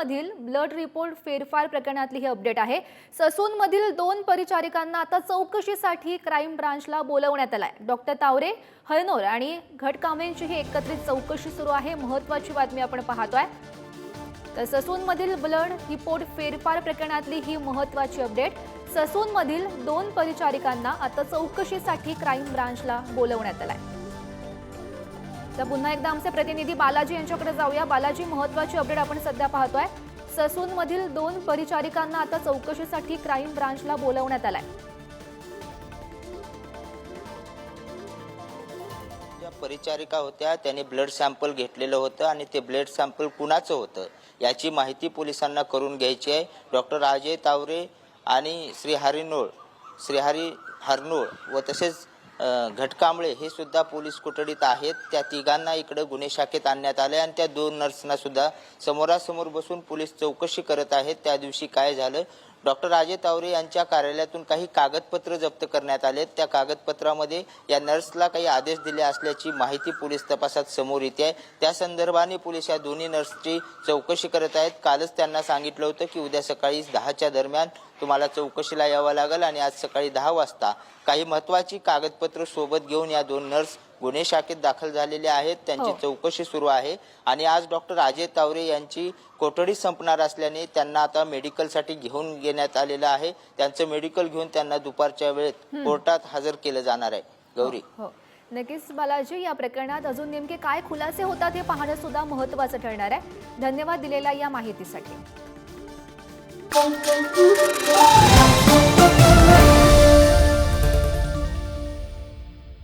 मधील blood report फेरफार प्रकरणातली ही अपडेट आहे. ससूनमधील दोन परिचारिकांना आता चौकशीसाठी क्राईम ब्रांचला बोलवण्यात आलाय. डॉक्टर तावरे हळनोर आणि घटकामेंची ही एकत्रित चौकशी सुरू आहे. महत्वाची बातमी आपण पाहतोय. तर ससूनमधील ब्लड रिपोर्ट फेरफार प्रकरणातली ही महत्वाची अपडेट. ससूनमधील दोन परिचारिकांना आता चौकशीसाठी क्राईम ब्रांचला बोलवण्यात आलाय. तर पुन्हा एकदा आमचे प्रतिनिधी बालाजी यांच्याकडे जाऊया. बालाजी महत्वाची अपडेट आपण सध्या पाहतोय. ससूनमधील दोन परिचारिकांना आता चौकशीसाठी क्राईम ब्रांचला बोलवण्यात आलाय. ज्या परिचारिका होत्या त्यांनी ब्लड सॅम्पल घेतलेलं होतं आणि ते ब्लड सॅम्पल कुणाचं होतं याची माहिती पोलिसांना करून घ्यायची आहे. डॉक्टर अजय तावरे आणि श्री हरिनोळ श्रीहरी हरनोळ व तसेच घटकांबळे हे सुद्धा पोलीस कोठडीत आहेत. त्या तिघांना इकडं गुन्हे शाखेत आणण्यात आले आणि त्या दोन नर्सना सुद्धा समोरासमोर बसून पोलीस चौकशी करत आहेत. त्या दिवशी काय झालं? डॉक्टर राजे तावरे यांच्या कार्यालयातून काही कागदपत्र जप्त करण्यात आले. त्या कागदपत्रामध्ये या नर्सला काही आदेश दिले असल्याची माहिती पोलीस तपासात समोर येते आहे. त्या संदर्भाने पोलीस या दोन्ही नर्सची चौकशी करत आहेत. कालच त्यांना सांगितलं होतं की उद्या सकाळी दहाच्या दरम्यान तुम्हाला चौकशीला यावं लागेल आणि आज सकाळी दहा वाजता काही महत्वाची कागदपत्र सोबत घेऊन या दोन नर्स गुन्हे शाखेत दाखल झालेल्या आहेत. त्यांची हो. चौकशी सुरू आहे. आणि आज डॉक्टर अजय तावरे यांची कोठडी संपणार असल्याने त्यांना आता मेडिकलसाठी घेऊन घेण्यात आलेलं आहे. त्यांचं मेडिकल घेऊन त्यांना दुपारच्या वेळेत कोर्टात हजर केलं जाणार आहे. गौरी. हो नक्कीच बालाजी या प्रकरणात अजून नेमके काय खुलासे होतात हे पाहणं सुद्धा महत्वाचं ठरणार आहे. धन्यवाद दिलेल्या या माहितीसाठी. pom, pom, pom, pom.